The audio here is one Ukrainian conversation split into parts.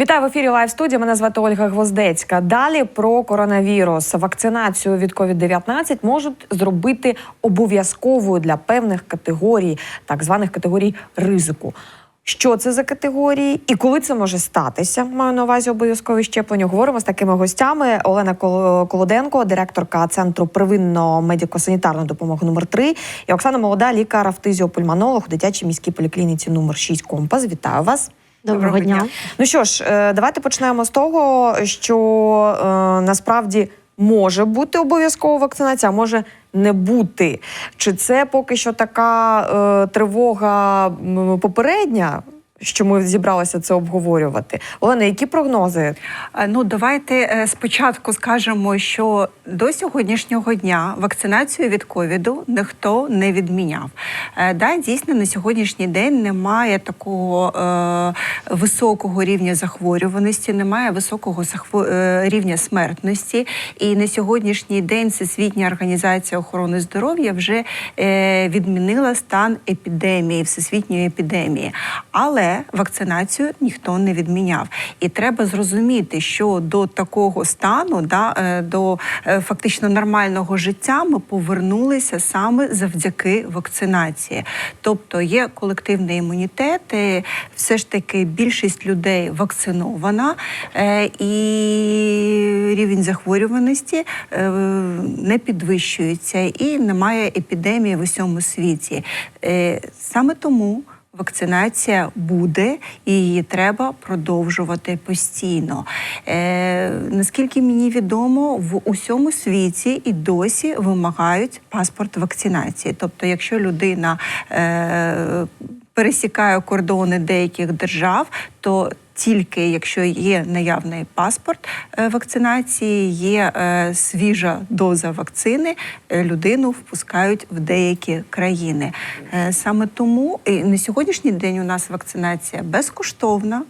Вітаю в ефірі Лайв студія. Мене звати Ольга Гвоздецька. Далі про коронавірус. Вакцинацію від COVID-19 можуть зробити обов'язковою для певних категорій, так званих категорій ризику. Що це за категорії і коли це може статися? Маю на увазі обов'язкові щеплення. Говоримо з такими гостями: Олена Кол- Колоденко, директорка центру первинно медико-санітарної допомоги номер 3 і Оксана Молода, лікар фтизіопульмонолог у дитячій міській поліклініці номер 6 Компас. Вітаю вас. Доброго, дня. Ну що ж, е, давайте почнемо з того, що е, насправді може бути обов'язкова вакцинація, а може не бути. Чи це поки що така е, тривога попередня? Що ми зібралися це обговорювати? Олена, які прогнози? Е, Ну, давайте е, спочатку скажемо, що до сьогоднішнього дня вакцинацію від ковіду ніхто не відміняв. Е, Да, дійсно, на сьогоднішній день немає такого е, високого рівня захворюваності, немає високого рівня смертності. І на сьогоднішній день Всесвітня організація охорони здоров'я вже е, відмінила стан епідемії, всесвітньої епідемії. Але вакцинацію ніхто не відміняв. І треба зрозуміти, що до такого стану, да, е, до е, фактично нормального життя ми повернулися саме завдяки вакцинації. Тобто є колективний імунітет, е, все ж таки більшість людей вакцинована, і рівень захворюваності не підвищується і немає епідемії в усьому світі. Саме тому. Вакцинація буде і її треба продовжувати постійно. Е, наскільки мені відомо, в усьому світі і досі вимагають паспорт вакцинації. Тобто, якщо людина е, пересікає кордони деяких держав, то тільки якщо є наявний паспорт е, вакцинації, є е, свіжа доза вакцини, е, людину впускають в деякі країни. Саме тому і на сьогоднішній день у нас вакцинація безкоштовна.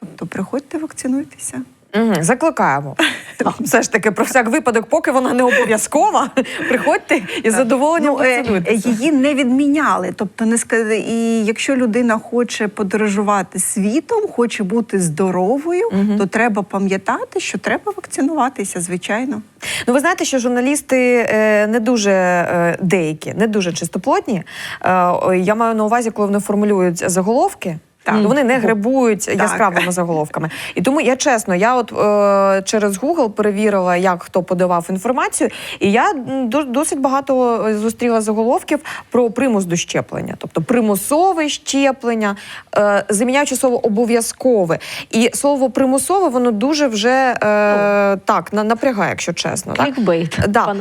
Тобто приходьте, вакцинуйтеся. Угу, закликаємо. Все ж таки, про всяк випадок, поки вона не обов'язкова, приходьте і з задоволенням Ну, е, її не відміняли. Тобто, не ска- і якщо людина хоче подорожувати світом, хоче бути здоровою, то треба пам'ятати, що треба вакцинуватися, звичайно. Ну, ви знаєте, що журналісти е, не дуже е, деякі, не дуже чистоплотні. Е, я маю на увазі, коли вони формулюють заголовки. Так. ну, вони не гребують Так. яскравими заголовками. І тому я чесно, я от е, через Google перевірила, як хто подавав інформацію, і я досить багато е, зустріла заголовків про примус до щеплення, тобто примусове щеплення, е, заміняючи слово обов'язкове. І слово примусове воно дуже вже е, так на- напрягає, якщо чесно. Так? Да.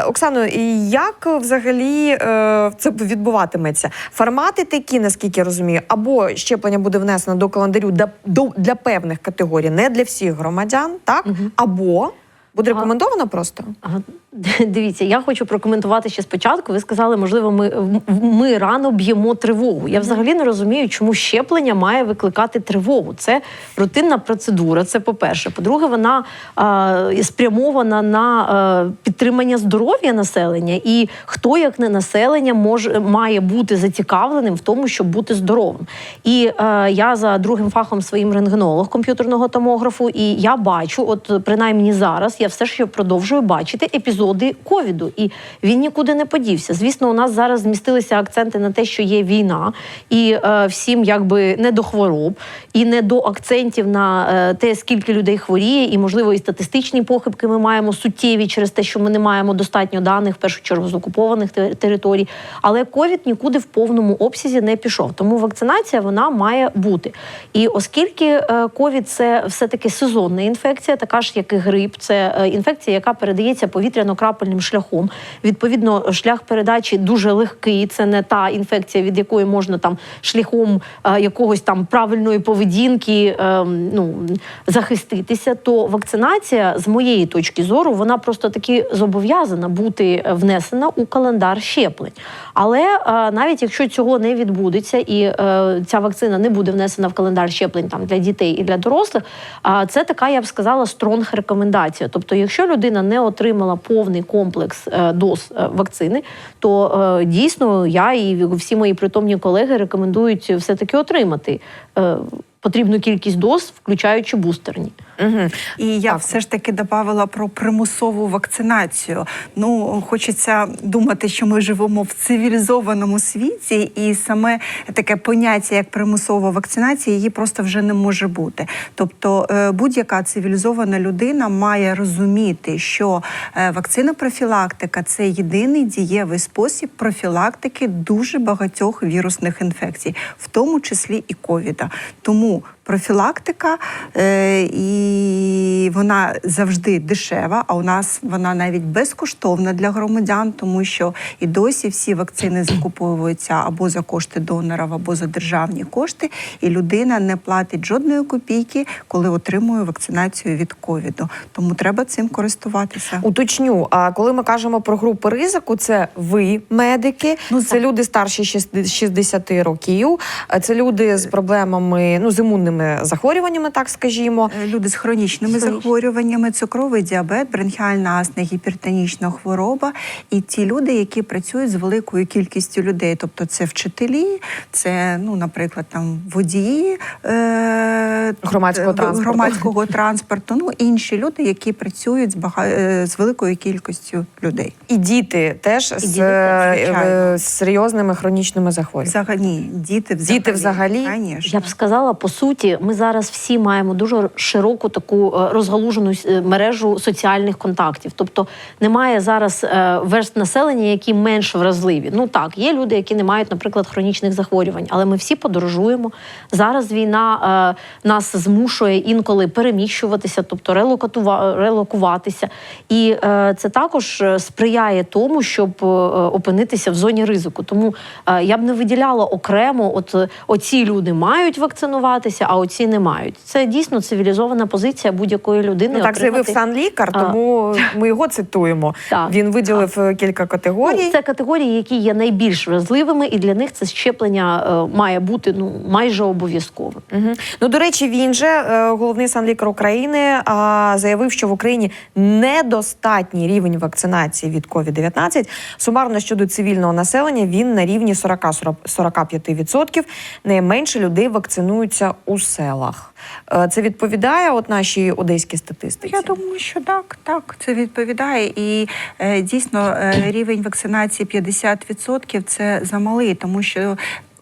Е, Оксано, як взагалі е, це відбуватиметься? Формати такі, наскільки я розумію, або щеплення буде внесено до календарю для, до, для певних категорій, не для всіх громадян, так? Або буде рекомендовано просто? Ага. Дивіться, я хочу прокоментувати ще спочатку. Ви сказали, можливо, ми, ми рано б'ємо тривогу. Я взагалі не розумію, чому щеплення має викликати тривогу. Це рутинна процедура. Це по-перше. По-друге, вона а, спрямована на а, підтримання здоров'я населення, і хто, як не населення, може має бути зацікавленим в тому, щоб бути здоровим. І е, я за другим фахом своїм рентгенолог комп'ютерного томографу, і я бачу, от принаймні зараз, я все ще продовжую бачити епізоди ковіду, і він нікуди не подівся. Звісно, у нас зараз змістилися акценти на те, що є війна, і е, всім якби не до хвороб, і не до акцентів на е, те, скільки людей хворіє, і можливо і статистичні похибки ми маємо суттєві через те, що ми не маємо достатньо даних, в першу чергу з окупованих територій. Але ковід нікуди в повному обсязі не пішов. Тому вакцинація вона має бути. І оскільки е, ковід це все таки сезонна інфекція, така ж як і грип, це е, інфекція, яка передається повітряно-крапельним шляхом. Відповідно, шлях передачі дуже легкий. Це не та інфекція, від якої можна там шляхом е, якогось там правильної поведінки е, ну, захиститися. То вакцинація, з моєї точки зору, вона просто таки зобов'язана бути е, внесена у календар щеплень. Але е, навіть якщо цього не відбудеться і е, ця вакцина не буде внесена в календар щеплень там для дітей і для дорослих, а це така, я б сказала, стронг рекомендація. Тобто, якщо людина не отримала повний комплекс е, доз е, вакцини, то е, дійсно я і всі мої притомні колеги рекомендують все таки отримати. Потрібну кількість доз, включаючи бустерні. Угу. І я Так. все ж таки додавала про примусову вакцинацію. Ну, хочеться думати, що ми живемо в цивілізованому світі, і саме таке поняття, як примусова вакцинація, її просто вже не може бути. Тобто, е, будь-яка цивілізована людина має розуміти, що е, вакцина профілактика це єдиний дієвий спосіб профілактики дуже багатьох вірусних інфекцій, в тому числі і ковіда. Тому профілактика, е, і вона завжди дешева, а у нас вона навіть безкоштовна для громадян, тому що і досі всі вакцини закуповуються або за кошти донорів, або за державні кошти, і людина не платить жодної копійки, коли отримує вакцинацію від ковіду. Тому треба цим користуватися. Уточню, а коли ми кажемо про групи ризику, це ви, медики, Ну, це люди старші 60 60 років, це люди з проблемами, ну з імунними захворюваннями, так скажімо. Е, Люди з хронічними Хронічні. захворюваннями, цукровий діабет, бронхіальна астма, гіпертонічна хвороба, і ті люди, які працюють з великою кількістю людей, тобто це вчителі, це, ну, наприклад, там водії е, Громадського е, транспорту. громадського транспорту, ну інші люди, які працюють з бага... е, з великою кількістю людей. І діти теж з, діти з серйозними хронічними захворюваннями. Взагалі, діти взагалі. Діти взагалі? Конечно. Я б сказала, по суті, ми зараз всі маємо дуже широку таку е, розгалужену е, мережу соціальних контактів. Тобто немає зараз е, верст населення, які менш вразливі. Ну так, є люди, які не мають, наприклад, хронічних захворювань, але ми всі подорожуємо. Зараз війна нас змушує інколи переміщуватися, тобто релокуватися. І це також сприяє тому, щоб опинитися в зоні ризику. Тому я б не виділяла окремо, от оці люди мають вакцинуватися, а оці не мають. Це дійсно цивілізована позиція будь-якої людини. Ну так заявив сам лікар, А. тому ми його цитуємо. Так. Він виділив е, кілька категорій. Ну, це категорії, які є найбільш вразливими, і для них це щеплення е, має бути ну майже обов'язковим. Угу. Ну до речі, він же е, головний санлікар України а, заявив, що в Україні недостатній рівень вакцинації від COVID-19. Сумарно щодо цивільного населення він на рівні 40-45%. Найменше людей вакцинуються у селах. Е, Це відповідає от нашій одеській статистиці. Я думаю, що так, так, це відповідає. І е, дійсно е, рівень вакцинації 50% це замалий, тому що.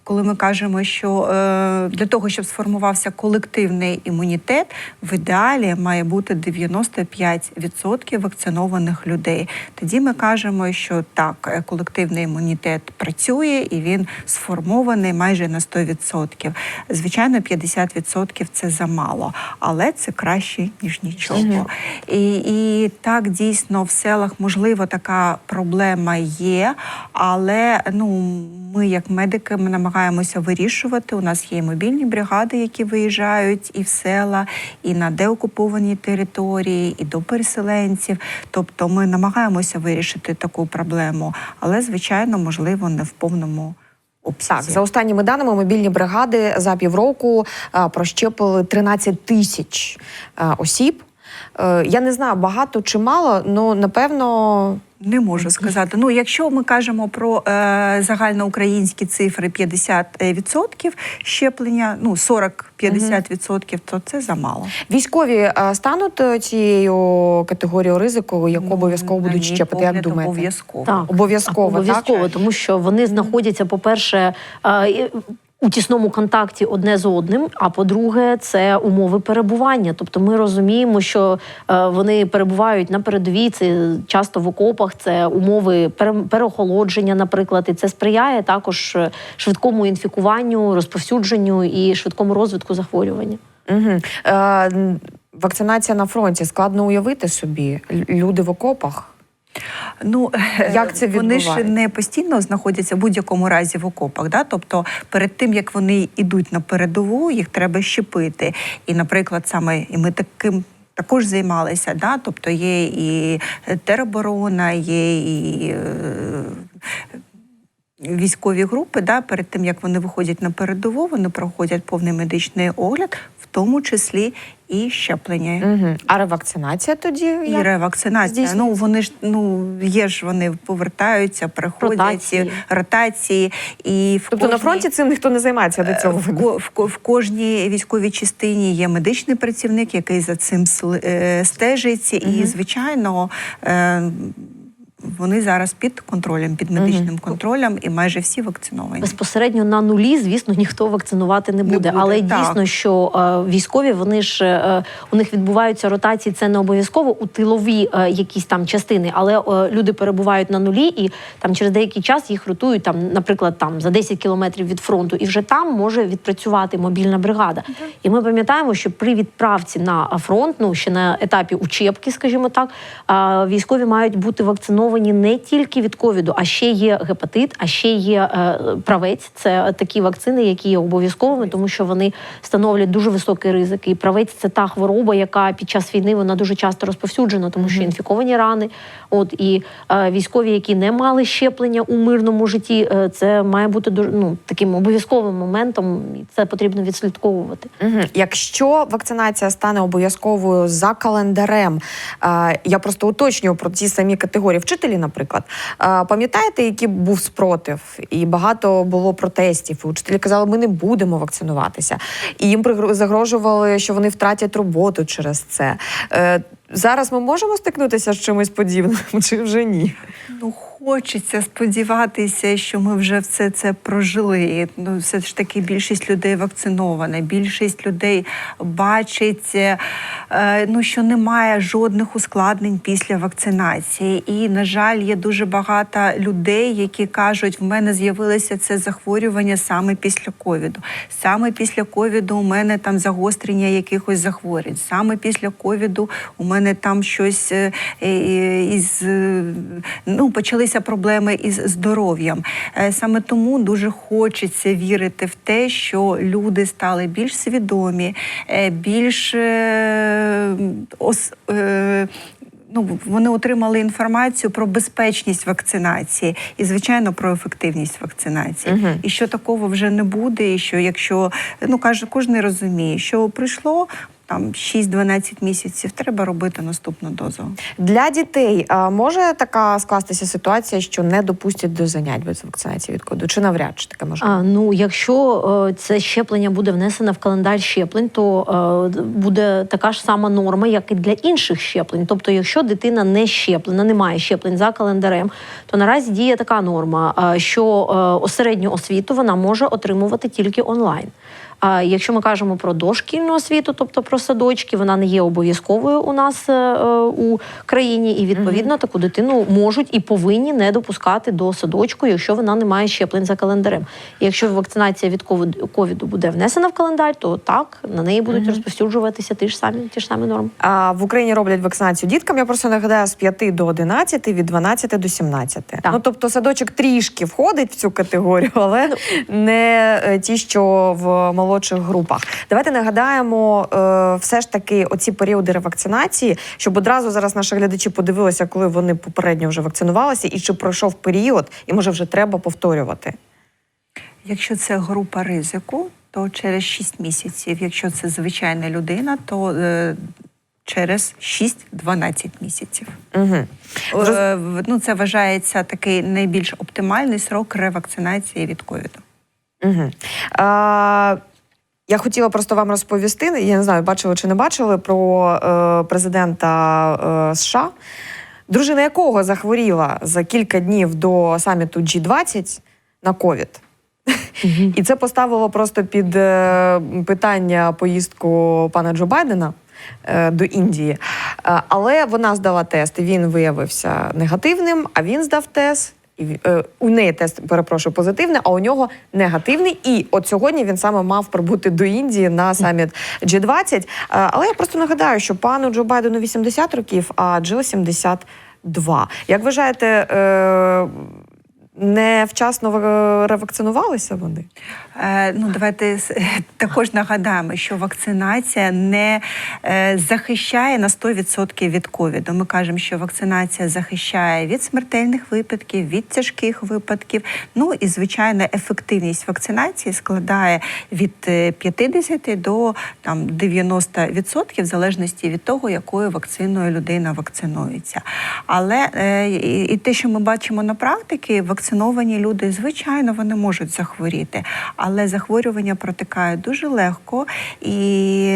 Коли ми кажемо, що е, для того, щоб сформувався колективний імунітет, в ідеалі має бути 95% вакцинованих людей. Тоді ми кажемо, що так, е, колективний імунітет працює і він сформований майже на 100%. Звичайно, 50% це замало, але це краще ніж нічого. І, і так дійсно в селах можливо така проблема є, але ну ми, як медики, ми намагаємося вирішувати. У нас є мобільні бригади, які виїжджають і в села, і на деокуповані території, і до переселенців. Тобто ми намагаємося вирішити таку проблему, але звичайно, можливо, не в повному обсязі. Так, за останніми даними, мобільні бригади за півроку прощепили 13 тисяч осіб. Е, Я не знаю, багато чи мало, але напевно Не можу сказати. Ну, якщо ми кажемо про е, загальноукраїнські цифри 50% щеплення, ну 40-50%, то це замало. військові а, стануть е, цією категорією ризику, яку обов'язково Ну, на будуть мій щепити. Як думаєте? Обов'язково. Так, Обов'язково, обов'язково, так? тому що вони знаходяться, по-перше, е, і- у тісному контакті одне з одним. А по-друге, це умови перебування. Тобто, ми розуміємо, що е, вони перебувають на передовій, це часто в окопах, це умови пере- переохолодження, наприклад, і це сприяє також е, швидкому інфікуванню, розповсюдженню і швидкому розвитку захворювання. Угу. Е, вакцинація на фронті складно уявити собі. Люди в окопах. Ну Як це вони ж не постійно знаходяться в будь-якому разі в окопах. Да? Тобто, перед тим як вони йдуть на передову, їх треба щепити. І, наприклад, саме і ми таким. Також займалися, да? тобто є і тероборона, є і е, військові групи, да, перед тим як вони виходять на передову, вони проходять повний медичний огляд, в тому числі і щеплення. Угу. А ревакцинація тоді? І як? ревакцинація. Ну вони ж ну є ж вони повертаються, приходять Ротації. ротації. І в Тобто на фронті цим ніхто не займається до цього. в, ко- в, ко- в кожній військовій частині є медичний працівник, який за цим е, стежить. І, звичайно, е, вони зараз під контролем, під медичним контролем, і майже всі вакциновані. Безпосередньо на нулі, звісно, ніхто вакцинувати не буде. буде, Але так. дійсно, що е, військові вони ж е, у них відбуваються ротації. Це не обов'язково у тилові е, якісь там частини, але е, люди перебувають на нулі, і там через деякий час їх ротують там, наприклад, там за 10 кілометрів від фронту, і вже там може відпрацювати мобільна бригада. І ми пам'ятаємо, що при відправці на фронт, ну ще на етапі учебки, скажімо так, е, військові мають бути вакциновані не тільки від ковіду, а ще є гепатит, а ще є е, правець. Це такі вакцини, які є обов'язковими, тому що вони становлять дуже високий ризик. І правець це та хвороба, яка під час війни вона дуже часто розповсюджена, тому що інфіковані рани. От і е, військові, які не мали щеплення у мирному житті, е, це має бути дуже ну таким обов'язковим моментом, і це потрібно відслідковувати. Угу. Якщо вакцинація стане обов'язковою за календарем, я просто уточнюю про ті самі категорії. Вчителі, наприклад, пам'ятаєте, який був спротив, і багато було протестів. І учителі казали, ми не будемо вакцинуватися, і їм загрожували, що вони втратять роботу через це. Е, Зараз ми можемо стикнутися з чимось подібним, чи вже ні? Ну, хочеться сподіватися, що ми вже все це прожили. Ну, все ж таки більшість людей вакцинована, більшість людей бачить, е, ну, що немає жодних ускладнень після вакцинації. І, на жаль, є дуже багато людей, які кажуть, в мене з'явилося це захворювання саме після ковіду. Саме після ковіду у мене там загострення якихось захворювань. Саме після ковіду у мене там щось е, із ну, почалися проблеми із здоров'ям. Е, Саме тому дуже хочеться вірити в те, що люди стали більш свідомі, е, більш е, ос, Ну, вони отримали інформацію про безпечність вакцинації і, звичайно, про ефективність вакцинації. Мгм. І що такого вже не буде, і що якщо ну каже, кожен розуміє, що прийшло там 6-12 місяців, треба робити наступну дозу. Для дітей а, може така скластися ситуація, що не допустять до занять без вакцинації від коду? Чи навряд чи таке може? А, ну, якщо е, це щеплення буде внесено в календар щеплень, то е, буде така ж сама норма, як і для інших щеплень. Тобто, якщо дитина не щеплена, не має щеплень за календарем, то наразі діє така норма, е, що е, осередню освіту вона може отримувати тільки онлайн. А якщо ми кажемо про дошкільну освіту, тобто про садочки, вона не є обов'язковою у нас е, е, у країні, і відповідно таку дитину можуть і повинні не допускати до садочку, якщо вона не має щеплень за календарем. І якщо вакцинація від ковіду- буде внесена в календар, то так на неї будуть розповсюджуватися ті ж самі ті ж самі норми. А в Україні роблять вакцинацію діткам. Я просто нагадаю з 5 до 11, від 12 до 17. Так. Ну тобто садочок трішки входить в цю категорію, але не е, ті, що в молодших групах. Давайте нагадаємо е, все ж таки оці періоди ревакцинації, щоб одразу зараз наші глядачі подивилися, коли вони попередньо вже вакцинувалися, і чи пройшов період, і може вже треба повторювати. Якщо це група ризику, то через 6 місяців. Якщо це звичайна людина, то е, через 6-12 місяців. Угу. Е, ну, це вважається такий найбільш оптимальний срок ревакцинації від ковіду. Угу. Я хотіла просто вам розповісти. Я не знаю, бачили чи не бачили про е, президента е, США, дружина якого захворіла за кілька днів до саміту G20 на ковід. І це поставило просто під е, питання поїздку пана Джо Байдена до Індії. Але вона здала тест, він виявився негативним, а він здав тест. Е, у неї тест, перепрошую, позитивний, а у нього негативний. І от сьогодні він саме мав прибути до Індії на саміт G20. Е, але я просто нагадаю, що пану Джо Байдену 80 років, а Джил 72. Як вважаєте, не невчасно е, ревакцинувалися вони. Е, ну, давайте також нагадаємо, що вакцинація не е, захищає на 100% від ковіду. Ми кажемо, що вакцинація захищає від смертельних випадків, від тяжких випадків. Ну і звичайно, ефективність вакцинації складає від е, 50 до там 90% в залежності від того, якою вакциною людина вакцинується. Але е, і те, що ми бачимо на практиці, вакциновані люди, звичайно, вони можуть захворіти, але захворювання протикає дуже легко і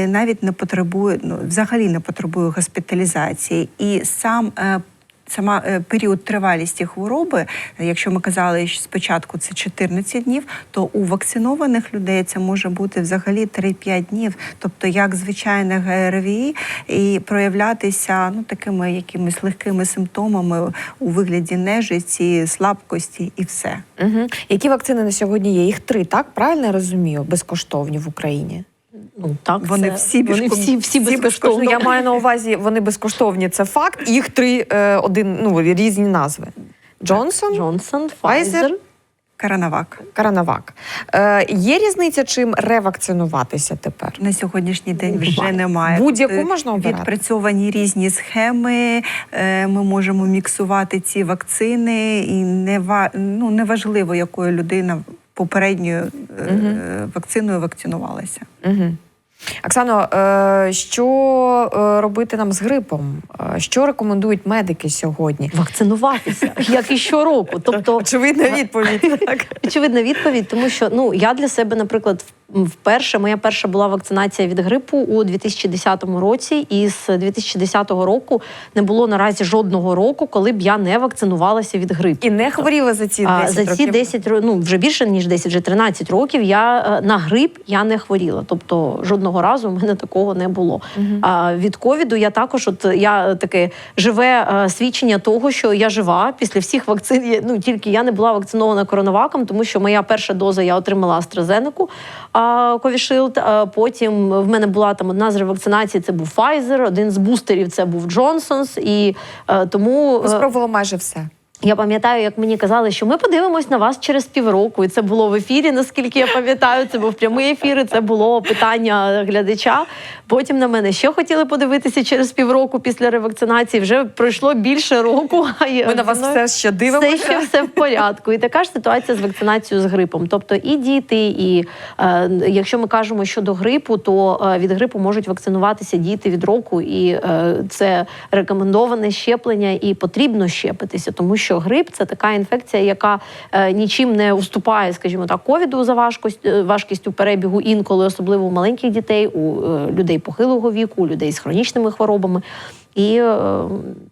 навіть не потребує, ну взагалі не потребує госпіталізації. І сам е, Сама е, період тривалісті хвороби, якщо ми казали що спочатку це 14 днів, то у вакцинованих людей це може бути взагалі 3-5 днів, тобто як звичайне ГРВІ, і проявлятися ну такими якимись легкими симптомами у вигляді нежиці, слабкості і все. Угу. Які вакцини на сьогодні є? Їх три, так? Правильно я розумію? Безкоштовні в Україні. Ну так, Вони це- всі вони всі, всі всі безкоштовні. Ну, я маю на увазі, вони безкоштовні, це факт. Їх три, е, один, ну, різні назви. Джонсон, Джонсон, Pfizer. Pfizer. Каранавак. Каранавак. Е, є різниця, чим ревакцинуватися тепер? На сьогоднішній день вже Немає. немає. Будь-яку е, можна обирати? Відпрацьовані різні схеми. е, Ми можемо міксувати ці вакцини, і не ва- ну, неважливо, якою людина попередньою е, вакциною вакцинувалася. Угу. Оксано, е, що е, робити нам з грипом? Е, Що рекомендують медики сьогодні? Вакцинуватися, як і щороку. Тобто, Очевидна відповідь. Так. очевидна відповідь, тому що ну я для себе, наприклад, в- вперше моя перша була вакцинація від грипу у 2010 році, і з 2010 року не було наразі жодного року, коли б я не вакцинувалася від грипу. І не хворіли за ці 10 А, за ці років? 10 ро- ну вже більше ніж 10, вже 13 років. Я е, на грип я не хворіла. Тобто жодного разу в мене такого не було. А від ковіду я також, от я таке живе е, свідчення того, що я жива після всіх вакцин. Ну тільки я не була вакцинована коронаваком, тому що моя перша доза я отримала AstraZeneca, а Ковішилд. Потім в мене була там одна з ревакцинацій. Це був Pfizer, один з бустерів це був Джонсонс. І е, тому е, спробували майже все. Я пам'ятаю, як мені казали, що ми подивимось на вас через півроку, і це було в ефірі. Наскільки я пам'ятаю, це був прямий ефір. і Це було питання глядача. Потім на мене ще хотіли подивитися через півроку після ревакцинації. Вже пройшло більше року. А я Ми на вас все ще дивимося. все ще все в порядку. І така ж ситуація з вакцинацією з грипом. Тобто і діти, і е, якщо ми кажемо щодо грипу, то е, від грипу можуть вакцинуватися діти від року, і е, це рекомендоване щеплення, і потрібно щепитися, тому що грип це така інфекція, яка е, нічим не уступає, скажімо так, ковіду за важкость, е, важкістю перебігу інколи, особливо у маленьких дітей, у е, людей похилого віку, у людей з хронічними хворобами. І, е,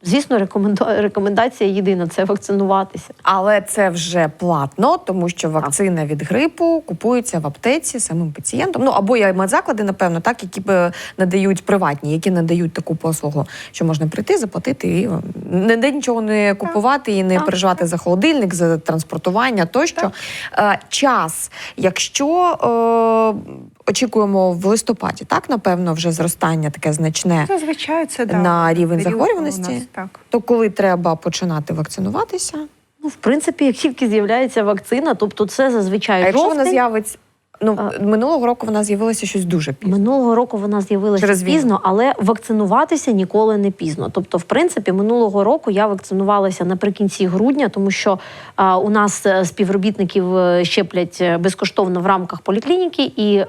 звісно, рекоменда- рекомендація єдина це вакцинуватися. Але це вже платно, тому що вакцина від грипу купується в аптеці самим пацієнтом. Ну або є медзаклади, напевно, так, які б надають приватні, які надають таку послугу, що можна прийти, заплатити і е, не де нічого не купувати і не Так. переживати за холодильник, за транспортування тощо. Е, час, якщо е, очікуємо в листопаді, так напевно, вже зростання таке значне. Зазвичай це да, На рівень захворюваності? нас, так. То коли треба починати вакцинуватися? Ну, в принципі, як тільки з'являється вакцина, тобто це зазвичай А якщо вона жовтень. з'явиться, ну минулого року вона з'явилася щось дуже пізно. Минулого року вона з'явилася пізно, але вакцинуватися ніколи не пізно. Тобто, в принципі, минулого року я вакцинувалася наприкінці грудня, тому що а, у нас е, співробітників е, щеплять е, безкоштовно в рамках поліклініки, і е,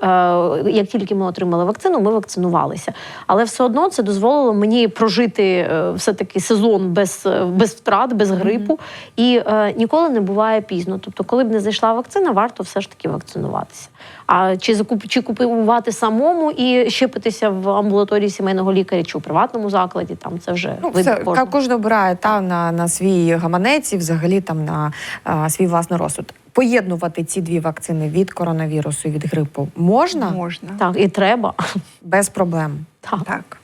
як тільки ми отримали вакцину, ми вакцинувалися. Але все одно це дозволило мені прожити все таки сезон без, без втрат, без грипу. І е, ніколи не буває пізно. Тобто, коли б не зайшла вакцина, варто все ж таки вакцинуватися. А чи закуп чи купувати самому і щепитися в амбулаторії сімейного лікаря, чи у приватному закладі? Там це вже Ну, вибір все, кожен обирає та, на, на свій гаманець і взагалі там на а, свій власний розсуд. Поєднувати ці дві вакцини від коронавірусу і від грипу можна Можна. Так, і треба. без проблем. Так. Так.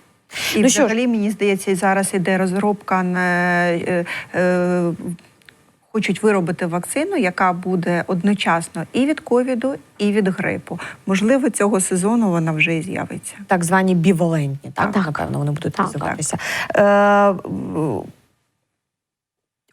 І Ну що взагалі, мені здається, і зараз іде розробка на е, е, хочуть виробити вакцину, яка буде одночасно і від ковіду, і від грипу. Можливо, цього сезону вона вже і з'явиться. Так звані бівалентні, так, Так. напевно, вони будуть Так, називатися. Е, в-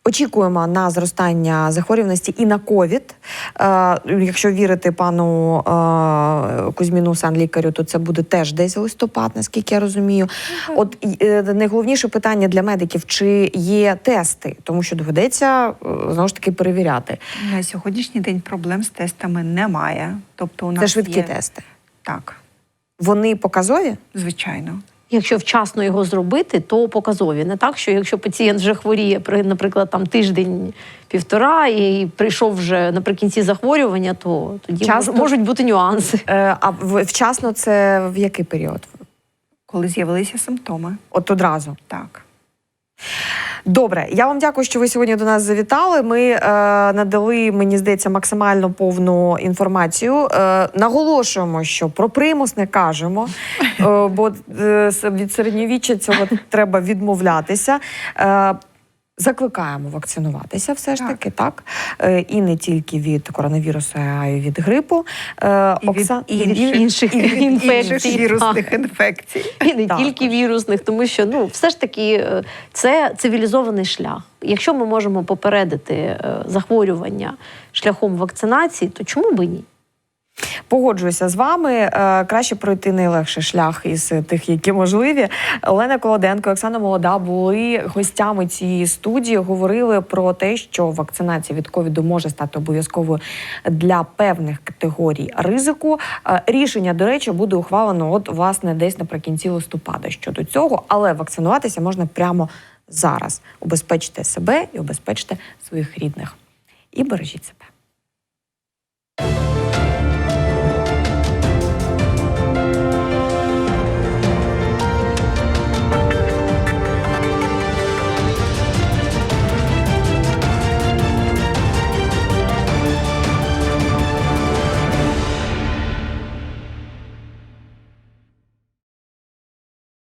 Очікуємо на зростання захворюваності і на ковід. Е, якщо вірити пану е, Кузьміну санлікарю, то це буде теж десь листопад, наскільки я розумію. От е, найголовніше питання для медиків: чи є тести, тому що доведеться знову ж таки перевіряти. На сьогоднішній день проблем з тестами немає. Тобто у нас Це швидкі є... тести. Так, Вони показові? звичайно. Якщо вчасно його зробити, то показові. Не так, що якщо пацієнт вже хворіє, наприклад, там тиждень-півтора і прийшов вже наприкінці захворювання, то тоді Часто- можуть бути нюанси. Е, а вчасно це в який період? Коли з'явилися симптоми. От одразу. Так. Добре, я вам дякую, що ви сьогодні до нас завітали. Ми е, надали, мені здається, максимально повну інформацію. Е, наголошуємо, що про примус не кажемо, е, бо е, від середньовіччя цього треба відмовлятися. Е, Закликаємо вакцинуватися, все ж Так. таки, так Е, і не тільки від коронавірусу, а й від грипу. І від і від інших І від інфекцій. інших вірусних інфекцій. І не Також. тільки вірусних, тому що ну все ж таки е, це цивілізований шлях. Якщо ми можемо попередити е, захворювання шляхом вакцинації, то чому би ні? Погоджуюся з вами. Е, Краще пройти найлегший шлях із тих, які можливі. Олена Колоденко, Оксана Молода були гостями цієї студії. Говорили про те, що вакцинація від ковіду може стати обов'язковою для певних категорій ризику. Е, Рішення, до речі, буде ухвалено от власне десь наприкінці листопада щодо цього, але вакцинуватися можна прямо зараз. Убезпечте себе і убезпечте своїх рідних. І бережіть себе.